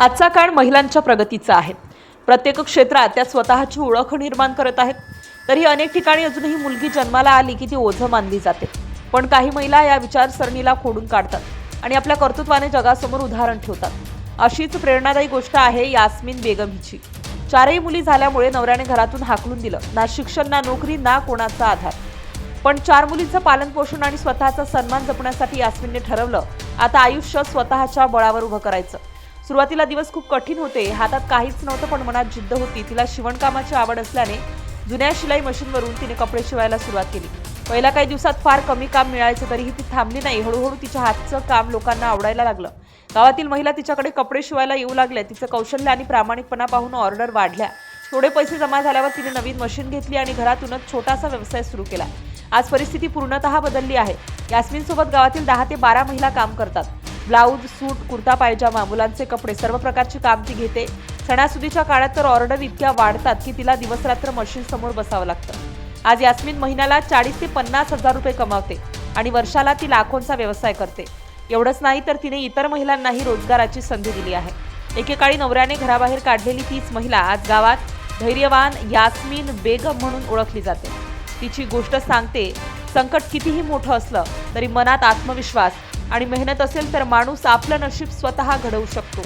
आजचा काळ महिलांच्या प्रगतीचा आहे. प्रत्येक क्षेत्रात त्या स्वतःची ओळख निर्माण करत आहेत. तरी अनेक ठिकाणी अजूनही मुलगी जन्माला आली की ती ओझं मानली जाते. पण काही महिला या विचारसरणीला खोडून काढतात आणि आपल्या कर्तृत्वाने जगासमोर उदाहरण ठेवतात. अशीच प्रेरणादायी गोष्ट आहे यास्मिन बेगम हिची चारही मुली झाल्यामुळे नवऱ्याने घरातून हाकलून दिलं. ना शिक्षण ना नोकरी ना कोणाचा आधार. पण चार मुलींचं पालनपोषण आणि स्वतःचा सन्मान जपण्यासाठी यास्मिनने ठरवलं आता आयुष्य स्वतःच्या बळावर उभं करायचं. सुरुवातीला दिवस खूप कठीण होते. हातात काहीच नव्हतं पण मनात जिद्द होती. तिला शिवणकामाची आवड असल्याने जुन्या शिलाई मशीनवरून तिने कपडे शिवायला सुरुवात केली. पहिल्या काही दिवसात फार कमी काम मिळायचं तरीही ती थांबली नाही. हळूहळू तिच्या हातचं काम लोकांना आवडायला लागलं. गावातील महिला तिच्याकडे कपडे शिवायला येऊ लागल्या. तिचं कौशल्य आणि प्रामाणिकपणा पाहून ऑर्डर वाढल्या. थोडे पैसे जमा झाल्यावर तिने नवीन मशीन घेतली आणि घरातूनच छोटासा व्यवसाय सुरू केला. आज परिस्थिती पूर्णतः बदलली आहे. यास्मिनसोबत गावातील दहा ते बारा महिला काम करतात. ब्लाऊज सूट कुर्ता पायजामा मुलांचे कपडे सर्व प्रकारची काम ती घेते. सणासुदीच्या काळात तर ऑर्डर इतक्या वाढतात की तिला दिवसरात्र मशीन समोर बसावं लागतं. आज यास्मिन महिन्याला चाळीस ते पन्नास हजार रुपये कमावते आणि वर्षाला ती लाखोंचा व्यवसाय करते. एवढंच नाही तर तिने इतर महिलांनाही रोजगाराची संधी दिली आहे. एकेकाळी नवऱ्याने घराबाहेर काढलेली तीच महिला आज गावात धैर्यवान यास्मिन बेगम म्हणून ओळखली जाते. तिची गोष्ट सांगते संकट कितीही मोठं असलं तरी मनात आत्मविश्वास आणि मेहनत असेल तर माणूस आपलं नशीब स्वतः घडवू शकतो.